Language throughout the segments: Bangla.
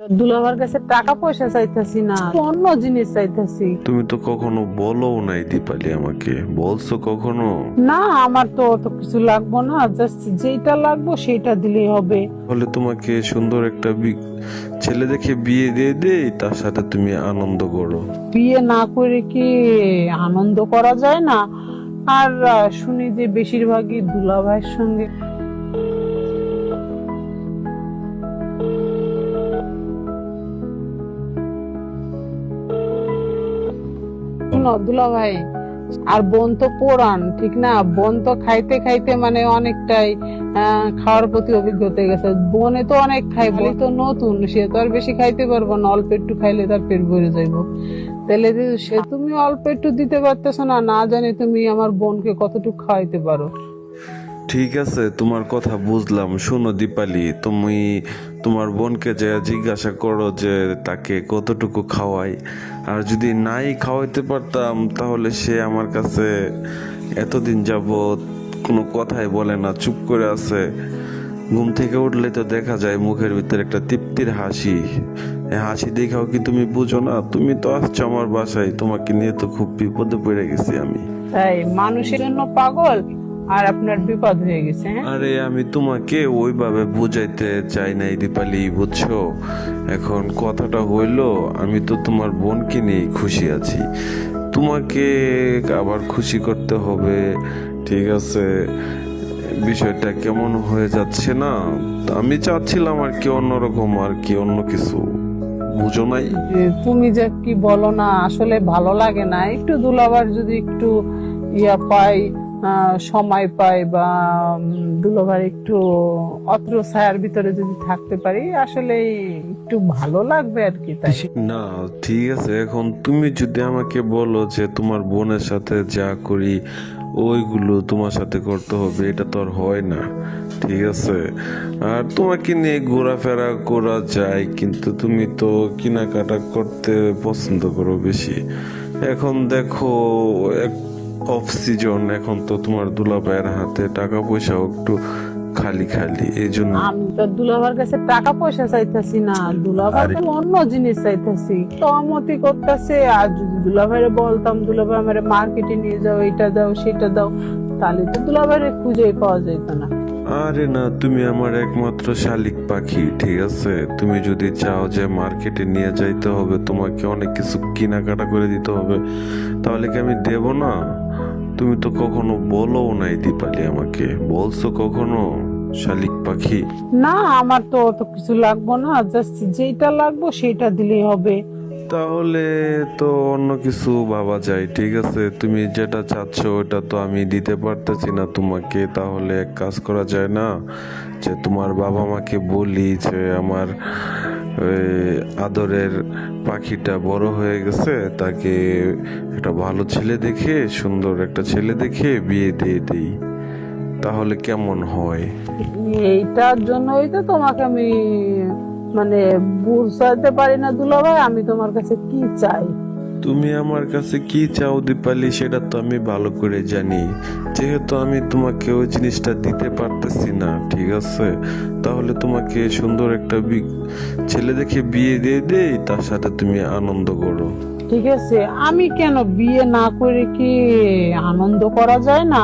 দুলাভার কাছে টাকা পয়সা চাইতেছি না অন্য জিনিস চাইতেছি। তুমি তো কখনো বলো নাই দীপালি আমাকে বলছো কখনো? না আমার তো অত কিছু লাগবো না জাস্ট যেটা লাগবো সেটা দিলেই হবে। তাহলে তোমাকে সুন্দর একটা ছেলে দেখে বিয়ে দিয়ে দেই তার সাথে তুমি আনন্দ করো। বিয়ে না করে কি আনন্দ করা যায় না? আর শুনি যে বেশিরভাগই দুলাভাইয়ের সঙ্গে দুলাভাই আর বন তো পোড়ান, ঠিক না? বন তো খাইতে খাইতে মানে অনেকটাই খাওয়ার প্রতি অভিজ্ঞতা গেছে। বনে তো অনেক খাই বলি তো নতুন। সে তো আর বেশি খাইতে পারব না, অল্প একটু খাইলে তার পেট ভরে যাইব। তাহলে সে তুমি অল্প একটু দিতে পারতেছো না না জানি তুমি আমার বোনকে কতটুকু খাওয়াইতে পারো। ঠিক আছে, তোমার কথা বুঝলাম। শোনো দীপালি, তুমি তোমার বোনকে যে জিজ্ঞাসা করো যে তাকে কতটুকু খাওয়াই, আর যদি নাই খাওয়াইতে পারতাম, তাহলে সে আমার কাছে এতদিন যাবৎ কোনো কথাই বলে না, চুপ করে আছে। ঘুম থেকে উঠলে তো দেখা যায় মুখের ভিতরে একটা তৃপ্তির হাসি। এই হাসি দেখাও কি তুমি বুঝো না? তুমি তো আসছো আমার বাসায়, তোমাকে নিয়ে তো খুব বিপদে পড়ে গেছি আমি। তাই মানুষের জন্য পাগল? আর আপনার বিপদ হয়ে গেছে হ্যাঁ? আরে আমি তোমাকে ওইভাবে বুঝাইতে চাই নাই দীপালি বুঝছ? এখন কথাটা হইল আমি তো তোমার বোনকে নিয়ে খুশি আছি। তোমাকে আবার খুশি করতে হবে ঠিক আছে? বিষয়টা কেমন হয়ে যাচ্ছে না? আমি চাচ্ছিলাম আর কি অন্যরকম আর কি অন্য কিছু। বুঝো নাই? তুমি যে কি বলো না আসলে ভালো লাগে না। একটু দুলাবার যদি একটু ইয়া পাই সময় পাই বা উম, দুলাবার একটু অত্র ছায়ার ভিতরে যদি থাকতে পারি আসলে একটু ভালো লাগবে আর কি তাই। না ঠিক আছে এখন তুমি যদি আমাকে বলো যে তোমার বোনের সাথে যা করি ওইগুলো তোমার সাথে করতে হবে এটা তো আর হয় না ঠিক আছে? আর তোমাকে নিয়ে ঘোরাফেরা করা যায় কিন্তু তুমি তো কেনাকাটা করতে পছন্দ করো বেশি। এখন দেখো অফ সিজন এখন তো তোমার দুলাভাইয়ের হাতে টাকা পয়সাও একটু খালি খালি এই জন্য আমি তো দুলাভার কাছে টাকা পয়সা চাইতেছি না দুলাভার তো অন্য জিনিস চাইতেছি সহমতি করতেছে আর যদি দুলাভাইরে বলতাম দুলাভাই আমার মার্কেটে নিয়ে যাও এটা দাও সেটা দাও তাহলে তো দুলাভাইরে খুঁজেই পাওয়া যেত না। আরে না তুমি আমার একমাত্র শালিক পাখি ঠিক আছে? তুমি যদি চাও যে মার্কেটে নিয়ে যাইতে হবে তোমাকে অনেক কিছু কেনাকাটা করে দিতে হবে তাহলে কি আমি দেব না? তুমি তো কখনো বলো নাই দীপালি আমাকে। বলছো কখনো শালিক পাখি? না আমার তো অত কিছু লাগবো না। জাস্ট যেটা লাগবো সেটা দিলেই হবে। তাহলে তো অন্য কিছু ভাবা যায় ঠিক আছে? তুমি যেটা চাচ্ছ ওটা তো আমি দিতে পারতেছি না তোমাকে। তাহলে এক কাজ করা যায় না যে তোমার বাবা মাকে বলি যে আমার আদরের পাখিটা বড় হয়ে গেছে, তাকে একটা ভালো ছেলে দেখে, সুন্দর একটা ছেলে দেখে বিয়ে দিয়ে দিই। তাহলে কেমন হয়? এইটার জন্যই তো তোমাকে আমি মানে বুঝাইতে পারি না দুলাভাই, আমি তোমার কাছে কি চাই? তুমি আমার কাছে কি চাও দীপালি, সেটা তো আমি ভালো করে জানি। যেহেতু আমি তোমাকে ওই জিনিসটা দিতে পারতেছি না, ঠিক আছে? তাহলে তোমাকে সুন্দর একটা ছেলে দেখে বিয়ে দিয়ে দেই, তার সাথে তুমি আনন্দ করো। ঠিক আছে, আমি কেন বিয়ে না করে কি আনন্দ করা যায় না?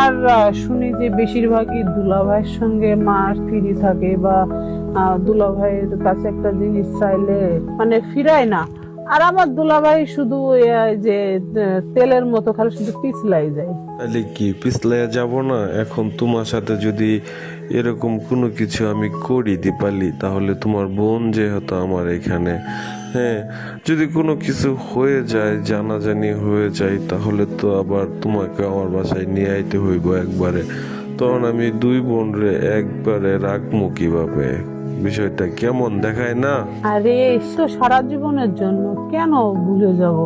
আর শুনি যে বেশিরভাগই দুলাভাইয়ের সঙ্গে মা ফিরি থাকে বা দুলাভাইয়ের কাছে একটা জিনিস চাইলে মানে ফিরায় না। আর আমার দুলাভাই শুধু যে তেলের মতো খালি শুধু পিছলাই যায়। তাহলে কি পিছলাইয়া যাব না? এখন তোমার সাথে যদি এরকম কোনো কিছু আমি করি দীপালি, তাহলে তোমার বোন যেহেতু আমার এখানে হ্যাঁ যদি কোনো কিছু হয়ে যায়, জানাজানি হয়ে যায়, তাহলে তো আবার তোমাকে আমার বাসায় নিয়ে আইতে হইব একবারে। তখন আমি দুই বোন রে একবারে রাখব কীভাবে? বিষয়টা কেমন দেখায় না? আরে তো সারা জীবনের জন্য কেন ভুলে যাব?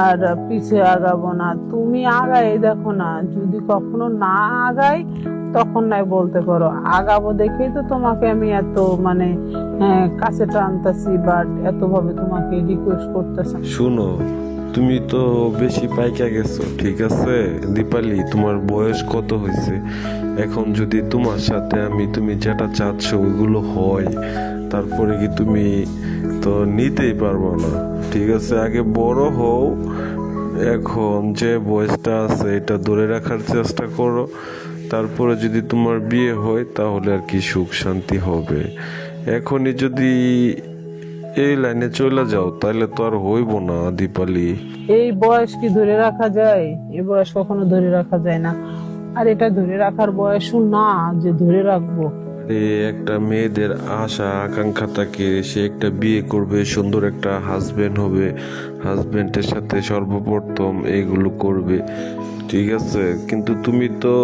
আর পিছে আগাবো না তুমি আগাই দেখো না যদি কখনো না আগাই তখন নাই বলতে পারো। আগাবো দেখেই তো তোমাকে আমি এত মানে আহ, কাছে টানতেছি বাট এত ভাবে তোমাকে রিকোয়েস্ট করতেছি। শুনো তুমি তো বেশি পাইকা গেছো, ঠিক আছে? দীপালি, তোমার বয়স কত হয়েছে? এখন যদি তোমার সাথে আমি তুমি যেটা চাচ্ছ ওইগুলো হয়, তারপরে কি তুমি তো নিতেই পারব না। ঠিক আছে, আগে বড় হও। এখন যে বয়সটা আছে, এটা ধরে রাখার চেষ্টা করো। তারপরে যদি তোমার বিয়ে হয়, তাহলে আর কি সুখ শান্তি হবে। এখনই যদি এই লাইনে চলে যাও তাহলে তো আর হইব না দীপালি। এই বয়স কি ধরে রাখা যায়? এই বয়স কখনো ধরে রাখা যায় না। আর এটা ধরে রাখার বয়সও না যে ধরে রাখব। একটা মেয়েদের আশা আকাঙ্ক্ষা থাকে সে একটা বিয়ে করবে সুন্দর একটা হাজবেন্ড হবে হাজবেন্ডের সাথে সর্বপ্রথম এইগুলো করবে। ঠিক আছে কিন্তু তুমি তো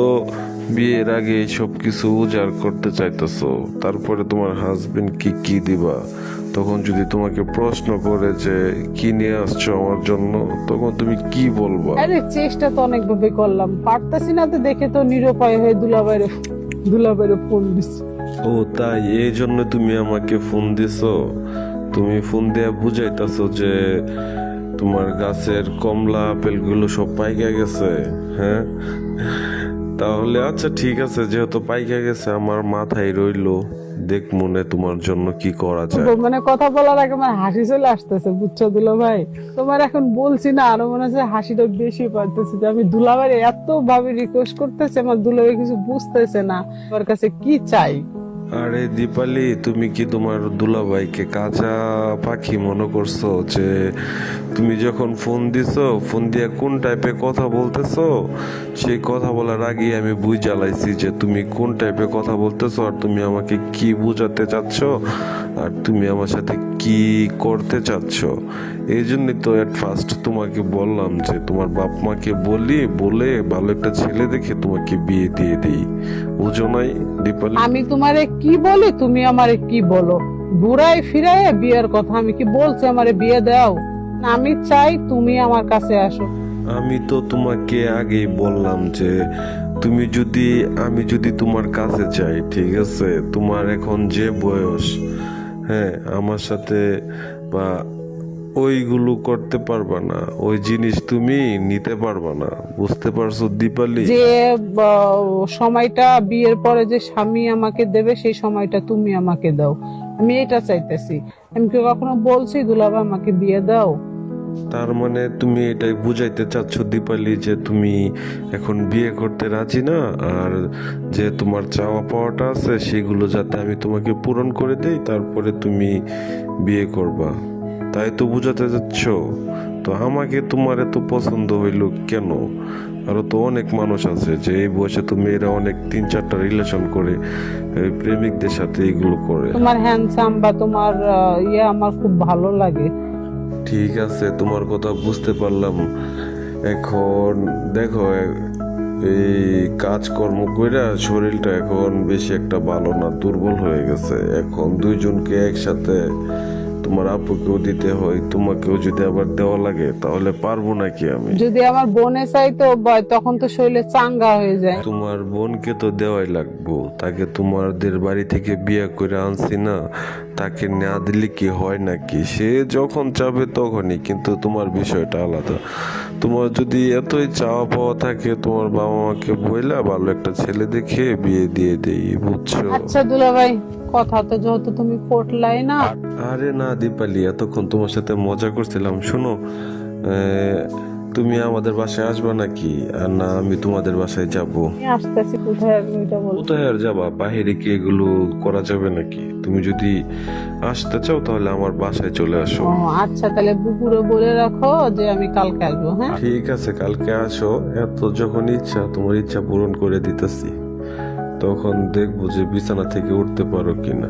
বিয়ের আগে সব কিছু উজাড় করতে চাইতেছো তারপরে তোমার হাজবেন্ড কি কি দিবা? তখন যদি তোমাকে প্রশ্ন করে যে কি নিয়ে আসছো আমার জন্য? তখন তুমি কি বলবা? আরে চেষ্টা তো অনেক ভাবে করলাম। পারতাছি না তো দেখে তো নিরুপায় হয়ে দুলাবাইরে দুলাবাইরে ফোন দিছি। ও তাই? এই জন্য তুমি আমাকে ফোন দিছো? তুমি ফোন দিয়ে বুঝাইতেছো যে তোমার গাছের কমলা আপেলগুলো সব পাইকা গেছে হ্যাঁ? তাহলে আচ্ছা ঠিক আছে। যেহেতু পাইকা গেছে আমার মাথায় রইল। দেখ মনে তোমার জন্য কি করা যায়? মানে কথা বলার আগে আমার হাসি চলে আসতেছে, বুঝছ দুলা ভাই? তোমার এখন বলছি না, আরও মনে হচ্ছে হাসিটা বেশি পারতেছে যে আমি দুলাভাই এত ভাবে রিকোয়েস্ট করতেছে, আমার দুলাভাই কিছু বুঝতেছে না। আমার কাছে কি চাই? আরে দীপালি, তুমি কি তোমার দুলাভাইকে কাঁচা পাখি মনে করছ যে তুমি যখন ফোন দিছো, ফোন দিয়ে কোন টাইপে কথা বলতেছো? সেই কথা বলার আগে আমি বুঝ জ্বালাইছি যে তুমি কোন টাইপে কথা বলতেছো আর তুমি আমাকে কি বোঝাতে চাচ্ছ? আর তুমি আমার সাথে কি করতে চাচ্ছ? এই জন্যই তো এট ফার্স্ট তোমাকে বললাম যে তোমার বাপ মাকে বলি বলে ভালো একটা ছেলে দেখে তোমাকে বিয়ে দিয়ে দিই। বুঝো নাই দীপালি? আমি তোমারে কি বলি তুমি আমারে কি বলো? ঘুরাই ফিরাই বিয়ের কথা আমি কি বলছি আমারে বিয়ে দাও? আমি চাই তুমি আমার কাছে আসো। আমি তো তোমাকে আগেই বললাম যে তুমি যদি আমি যদি তোমার কাছে যাই ঠিক আছে? তোমার এখন যে বয়স হ্যাঁ আমার সাথে বা ওইগুলো করতে পারবা না, ওই জিনিস তুমি নিতে পারবা না, বুঝতে পারছ দীপালি? যে সময়টা বিয়ের পরে যে স্বামী আমাকে দেবে, সেই সময়টা তুমি আমাকে দাও, আমি এটা চাইতেছি। আমি কি কখনো বলছি দুলাবা আমাকে বিয়ে দাও? তার মানে তুমি এটাই বুঝাইতে চাচ্ছ দীপালি যে তুমি এখন বিয়ে করতে রাজি না, আর যে তোমার চাওয়া পাওয়াটা আছে সেগুলো যাতে আমি তোমাকে পূরণ করে দেই, তারপরে তুমি বিয়ে করবা। তাই তো বুঝাতে যাচ্ছ তো আমাকে তোমার এত পছন্দ হইল কেন? আরও তো অনেক মানুষ আছে যে এই বয়সে তো মেয়েরা অনেক তিন চারটা রিলেশন করে প্রেমিকদের সাথে এগুলো করে। তোমার হ্যান্ডসাম বা তোমার ইয়ে আমার খুব ভালো লাগে। ঠিক আছে, তোমার কথা বুঝতে পারলাম। এখন দেখো, এই কাজকর্ম কইরা শরীরটা এখন বেশি একটা ভালো না, দুর্বল হয়ে গেছে। এখন দুইজনকে একসাথে তোমার আপুকেও দিতে হয় তোমাকেও যদি আবার দেওয়া লাগে তাহলে পারব নাকি আমি? যদি আমার বোনে চাই তো তখন তো শরীরে চাঙ্গা হয়ে যায়। তোমার বোনকে তো দেওয়াই লাগবো তাকে তোমাদের বাড়ি থেকে বিয়ে করে আনছি না তাকে না দিলে কি হয় নাকি? সে যখন চাবে তখনই কিন্তু তোমার বিষয়টা আলাদা। তোমার যদি এতই চাওয়া পাওয়া থাকে তোমার বাবা মাকে বইলা ভালো একটা ছেলে দেখে বিয়ে দিয়ে দেই বুঝছ? আচ্ছা দুলাভাই কথা তো যেহেতু তুমি পটলাই না। আরে না দীপালি এতক্ষণ তোমার সাথে মজা করছিলাম শোনো আহ, তুমি আমাদের বাসায় আসবা নাকি? আর না আমি তোমাদের বাসায় যাব। আমি আসতেছি কোথায় আসব বল? কোথায় আর যাবা? বাহিরে কি এগুলো করা যাবে নাকি? তুমি যদি আসতে চাও তাহলে আমার বাসায় চলে আসো। আচ্ছা তাহলে বুকুরে বলে রাখো যে আমি কালকে আসব হ্যাঁ? ঠিক আছে কালকে আসো। এত যখন ইচ্ছা তোমার ইচ্ছা পূরণ করে দিতেছি। তখন দেখব যে বিছানা থেকে উঠতে পারো কিনা।